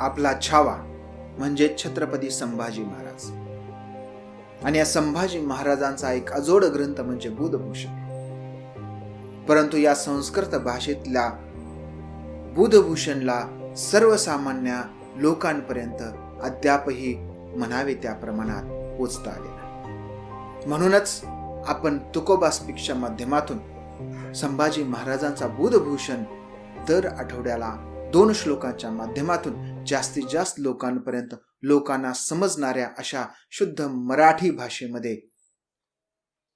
आपला छावा म्हणजे छत्रपती संभाजी महाराज. आणि या संभाजी महाराजांचा एक अजोड ग्रंथ म्हणजे बुधभूषण. परंतु या संस्कृत भाषेतल्या बुधभूषणला सर्वसामान्य लोकांपर्यंत अद्यापही म्हणावे त्या प्रमाणात पोचता आले नाही. म्हणूनच आपण तुकोबा स्पीकच्या माध्यमातून संभाजी महाराजांचा बुधभूषण दर आठवड्याला दोन श्लोकांच्या माध्यमातून जास्तीत जास्त लोकांपर्यंत लोकांना समजणाऱ्या अशा शुद्ध मराठी भाषेमध्ये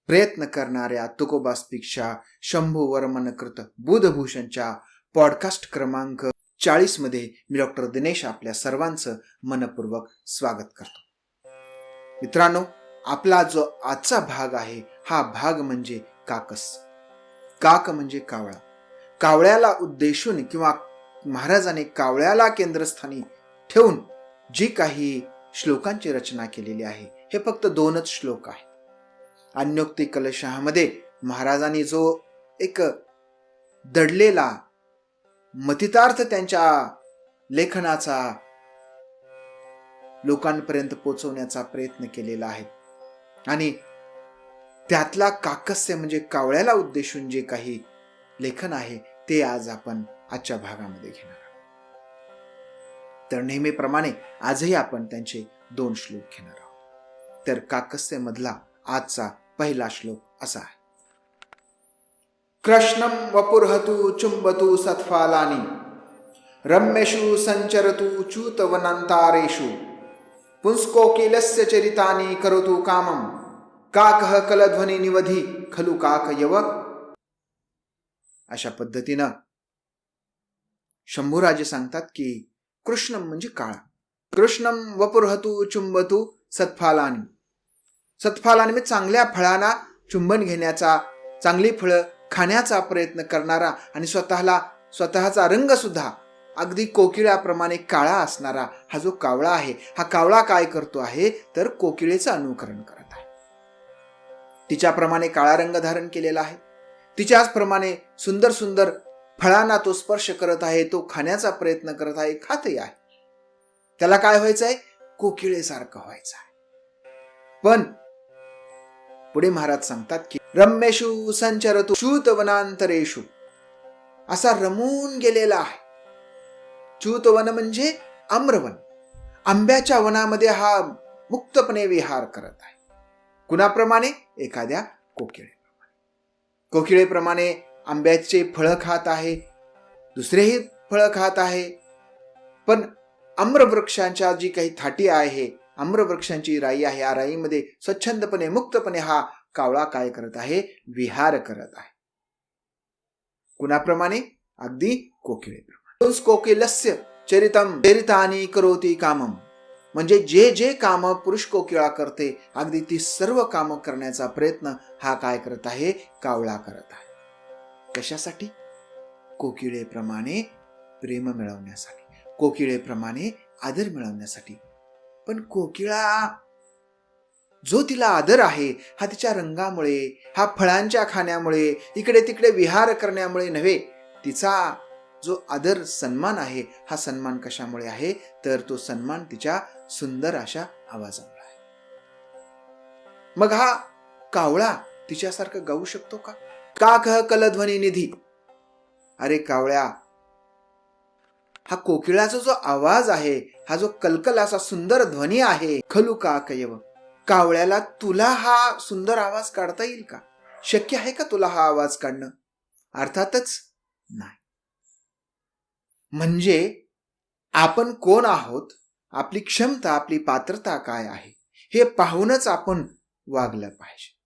प्रयत्न करणाऱ्या तुकोबासपेक्षा शंभू वर्मनकृत बुधभूषणच्या पॉडकास्ट क्रमांक चाळीसमध्ये मी डॉक्टर दिनेश आपल्या सर्वांचं मनपूर्वक स्वागत करतो. मित्रांनो आपला जो आजचा भाग आहे हा भाग म्हणजे काकस. काक म्हणजे कावळा. कावळ्याला उद्देशून किंवा महाराजाने कावळ्याला केंद्रस्थानी ठेवून जी काही श्लोकांची रचना केलेली आहे हे फक्त दोनच श्लोक आहे अन्योक्ती कलशहामध्ये महाराजांनी जो एक दडलेला मतितार्थ त्यांच्या लेखनाचा लोकांपर्यंत पोचवण्याचा प्रयत्न केलेला आहे. आणि त्यातला काकस्य म्हणजे कावळ्याला उद्देशून जे काही लेखन आहे ते आज आपण आजच्या भागामध्ये घेणार आहोत. तर नेहमीप्रमाणे आजही आपण त्यांचे दोन श्लोक घेणार आहोत. तर काकस्य मधला आजचा पहिला श्लोक असा आहे. कृष्णम वपुर्हतु चुंबतु सत्फालानी रम्येषु संचरतु च्यूतवनांतारेषु पुंस्कोकिलस्य चरितानि करोतु कामं काकः कलध्वनी निवधी खलु काक यव अशा पद्धतीनं शंभूराजे सांगतात की कृष्णम म्हणजे काळा. कृष्णम वपुरहतू चुंबतु सत्फालानी. सत्फालानी म्हणजे चांगल्या फळांना चुंबन घेण्याचा चांगली फळं खाण्याचा प्रयत्न करणारा आणि स्वतःला स्वतःचा रंग सुद्धा अगदी कोकिळ्याप्रमाणे काळा असणारा हा जो कावळा आहे हा कावळा काय करतो आहे तर कोकिळेचं अनुकरण करत आहे. तिच्याप्रमाणे काळा रंग धारण केलेला आहे. तिच्याचप्रमाणे सुंदर सुंदर फळांना तो स्पर्श करत आहे तो खाण्याचा प्रयत्न करत आहे खातही आहे. त्याला काय व्हायचं आहे कोकिळेसारखं व्हायचं आहे पण पुढे महाराज सांगतात की रम्येशु संचरतु च्यूतवनांतरेषु असा रमून गेलेला आहे. च्यूतवन म्हणजे आम्रवन. आंब्याच्या वनामध्ये हा मुक्तपणे विहार करत आहे. कुणाप्रमाणे? एखाद्या कोकिळेप्रमाणे. कोकिळेप्रमाणे आंब्याचे फळं खात आहे दुसरेही फळं खात आहे. पण आम्रवृक्षांच्या जी काही थाटी आहे आम्रवृक्षांची राई आहे या राईमध्ये स्वच्छंदपणे मुक्तपणे हा कावळा काय करत आहे? विहार करत आहे. कुणाप्रमाणे? अगदी कोकिळेप्रमाणे. कोकिलस्य चरितम चरितानी करोती कामम. म्हणजे जे जे काम पुरुष कोकिळा करते अगदी ती सर्व कामं करण्याचा प्रयत्न हा काय करत आहे? कावळा करत आहे. कशासाठी? कोकिळेप्रमाणे प्रेम मिळवण्यासाठी. कोकिळेप्रमाणे आदर मिळवण्यासाठी. पण कोकिळा जो तिला आदर आहे हा तिच्या रंगामुळे हा फळांच्या खाण्यामुळे इकडे तिकडे विहार करण्यामुळे नव्हे तिचा जो आदर सन्मान आहे हा सन्मान कशामुळे आहे? तर तो सन्मान तिच्या सुंदर अशा आवाजामुळे आहे. मग हा कावळा तिच्यासारखं गाऊ शकतो का? का कह कलध्वनी निधी. अरे कावळ्या हा कोकिळाचा जो आवाज आहे हा जो कलकल असा सुंदर ध्वनी आहे खलू का कयव कावळ्याला तुला हा सुंदर आवाज काढता येईल का? शक्य आहे का तुला हा आवाज काढणं? अर्थातच नाही. म्हणजे आपण कोण आहोत? आपली क्षमता आपली पात्रता काय आहे? हे पाहूनच आपण वागलं पाहिजे.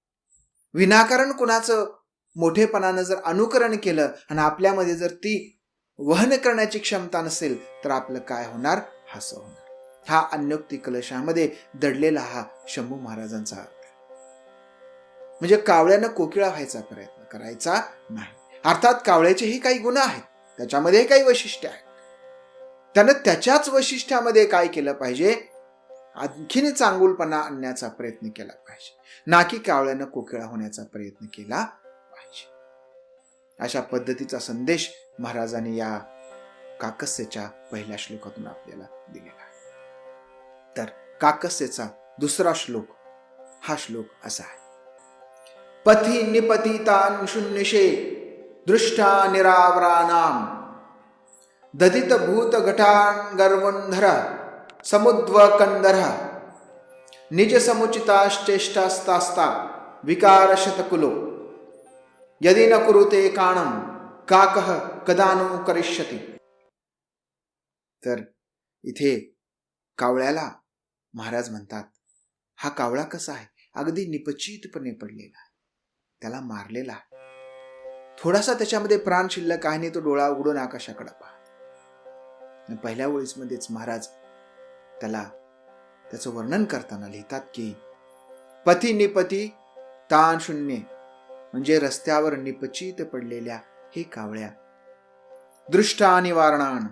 विनाकारण कुणाचं मोठेपणानं जर अनुकरण केलं आणि आपल्यामध्ये जर ती वहन करण्याची क्षमता नसेल तर आपलं काय होणार? हसं होणार. हा अन्योक्ती कलशामध्ये दडलेला हा शंभू महाराजांचा अर्थ म्हणजे कावळ्यानं कोकिळा व्हायचा प्रयत्न करायचा नाही. अर्थात कावळ्याचेही काही गुण आहेत. त्याच्यामध्ये काही वैशिष्ट्य आहेत. त्यानं त्याच्याच वैशिष्ट्यामध्ये काय केलं पाहिजे? आणखीन चांगुलपणा आणण्याचा प्रयत्न केला पाहिजे. ना की कावळ्यानं कोकिळा होण्याचा प्रयत्न केला पाहिजे. अशा पद्धतीचा संदेश महाराजांनी या काकस्यच्या पहिल्या श्लोकातून आपल्याला दिलेला आहे. तर काकस्यचा दुसरा श्लोक हा श्लोक असा आहे. पथी निपतितान शून्यशे दृष्टा निरावरानाम दधित भूत घटान गर्वंधर समुद्व कंदर निज समुचिताश्चेष्टास्तास्ता विकार शतकुलो यदि न कुरुते काणम काकः कदानु करिष्यति? तर इथे कावळ्याला महाराज म्हणतात हा कावळा कसा आहे? अगदी निपचितपणे पडलेला आहे. त्याला मारलेला आहे. थोडासा त्याच्यामध्ये प्राण शिल्लक आहे आणि तो डोळा उघडून आकाशाकडे पाहत पहिल्या ओळीसमध्येच महाराज त्याला त्याचं वर्णन करताना लिहितात की पती निपती ताण शून्य. म्हणजे रस्त्यावर निपचित पडलेल्या हे कावळ्या. दृष्ट आणि वारणान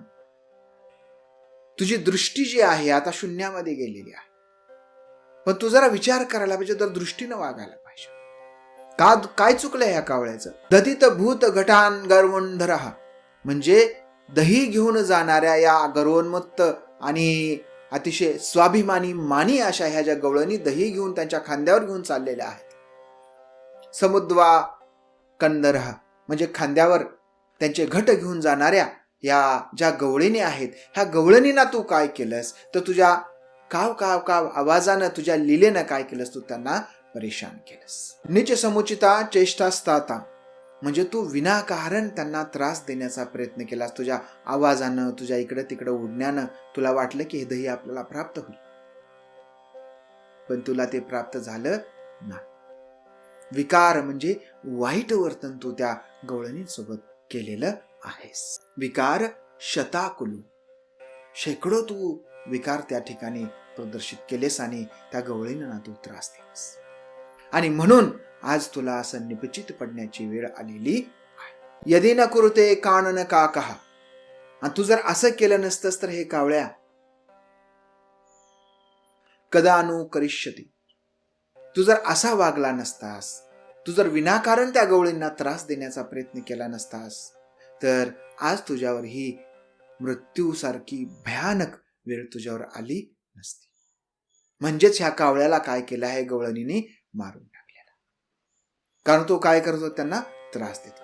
तुझी दृष्टी जी आहे आता शून्यामध्ये गेलेली आहे. पण तू जरा विचार करायला पाहिजे तर दृष्टीनं वागायला पाहिजे. का काय चुकलंय ह्या कावळ्याचं? दधित भूत घटान गर्वंधरा म्हणजे दही घेऊन जाणाऱ्या या गर्वोन्मत्त आणि अतिशय स्वाभिमानी मानी अशा ह्या ज्या गवळणी दही घेऊन त्यांच्या खांद्यावर घेऊन चाललेल्या आहेत समुद्वा कंदरहा म्हणजे खांद्यावर त्यांचे घट घेऊन जाणाऱ्या या ज्या गवळणी आहेत ह्या गवळणींना तू काय केलंस? तर तुझ्या काव काव काव आवाजानं तुझ्या लिलेनं काय केलंस? तू त्यांना परेशान केलंस. निच समुचिता चेष्टास्ताता म्हणजे तू विनाकारण त्यांना त्रास देण्याचा प्रयत्न केलास. तुझ्या आवाजानं तुझ्या इकडे तिकडे उडण्यानं तुला वाटलं की हे दही आपल्याला प्राप्त होईल. पण तुला ते प्राप्त झालं नाही. विकार म्हणजे वाईट वर्तन तू त्या गवळणींसोबत केलेलं आहेस. विकार शताकुलू. शेकडो तू विकार त्या ठिकाणी प्रदर्शित केलेस आणि त्या गवळींना तू त्रास दिलास. आणि म्हणून आज तुला असं निपचित पडण्याची वेळ आलेली आहे. यदि न कुरुते कान न का कहा. आणि तू जर असं केलं नसतंस तर हे कावळ्या कदानु करिष्यती. तू जर असा वागला नसतास तू जर विनाकारण त्या गवळींना त्रास देण्याचा प्रयत्न केला नसतास तर आज तुझ्यावर ही मृत्यूसारखी भयानक वेळ तुझ्यावर आली नसती. म्हणजेच ह्या कावळ्याला काय केलं आहे गवळणीने मारून टाकलेला. कारण तो काय करतो त्यांना त्रास देतो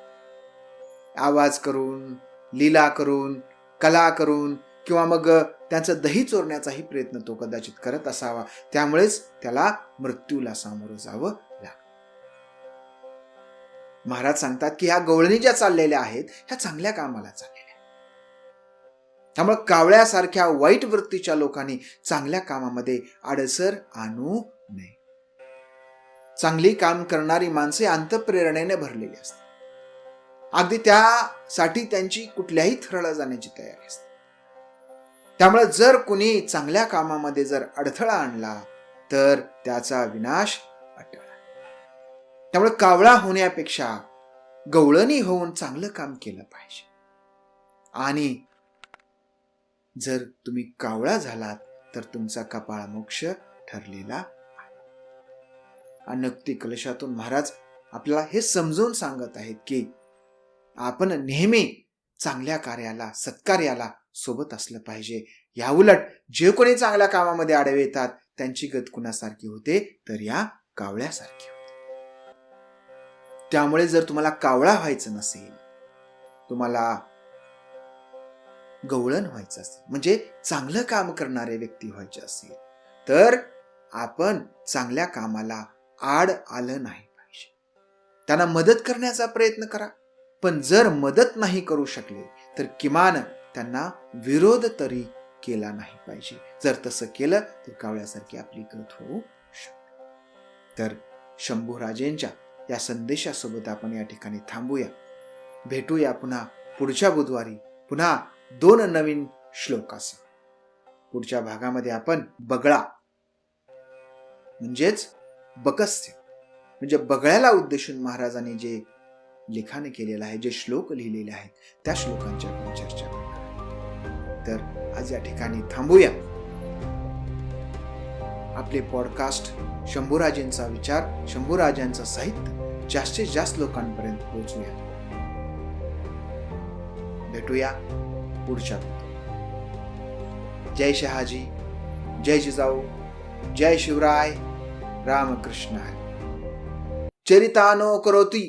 आवाज करून लीला करून कला करून किंवा मग त्यांचं दही चोरण्याचाही प्रयत्न तो कदाचित करत असावा. त्यामुळेच त्याला मृत्यूला सामोरं जावं लागलं महाराज सांगतात की ह्या गवळणी ज्या चाललेल्या आहेत ह्या चांगल्या कामाला चाललेल्या त्यामुळे कावळ्यासारख्या वाईट वृत्तीच्या लोकांनी चांगल्या कामामध्ये आडसर आणू नये. चांगली काम करणारी माणसे अंतप्रेरणेने भरलेली असतात. अगदी त्यासाठी त्यांची कुठल्याही थरला जाण्याची तयारी असते. त्यामुळे जर कुणी चांगल्या कामामध्ये जर अडथळा आणला तर त्याचा विनाश अटळ. त्यामुळे कावळा होण्यापेक्षा गवळणी होऊन चांगलं काम केलं पाहिजे. आणि जर तुम्ही कावळा झालात तर तुमचा कपाळ मोक्ष ठरलेला आहे. कलशातून महाराज आपल्याला हे समजून सांगत आहेत की आपण नेहमी चांगल्या कार्याला सत्कार्याला सोबत असलं पाहिजे. या उलट जे कोणी चांगल्या कामामध्ये आडवे येतात त्यांची गत कुणासारखी होते तर या कावळ्यासारखी होते. त्यामुळे जर तुम्हाला कावळा व्हायचं नसेल तुम्हाला गवळण व्हायचं असेल म्हणजे चांगलं काम करणारे व्यक्ती व्हायचे असेल तर आपण चांगल्या कामाला आड आलं नाही पाहिजे. त्यांना मदत करण्याचा प्रयत्न करा. पण जर मदत नाही करू शकले तर किमान त्यांना विरोध तरी केला नाही पाहिजे. जर तसं केलं तर कावळ्यासारखी आपली गत होऊ शकते. तर शंभूराजेंच्या या संदेशासोबत आपण या ठिकाणी थांबूया. भेटूया पुन्हा पुढच्या बुधवारी पुन्हा दोन नवीन श्लोकासह. पुढच्या भागामध्ये आपण बगळा म्हणजेच बकस्य म्हणजे बगळ्याला उद्देशून महाराजांनी जे लिखाण केलेलं आहे जे श्लोक लिहिलेले आहेत त्या श्लोकांची आपण चर्चा तर आज या ठिकाणी थांबूया. आपले पॉडकास्ट शंभूराजेंचा विचार शंभूराजांचं साहित्य जास्तीत जास्त लोकांपर्यंत पोहोचूया. भेटूया पुढच्या जय शहाजी जय जिजाऊ जय शिवराय रामकृष्ण. चरितानो करोती।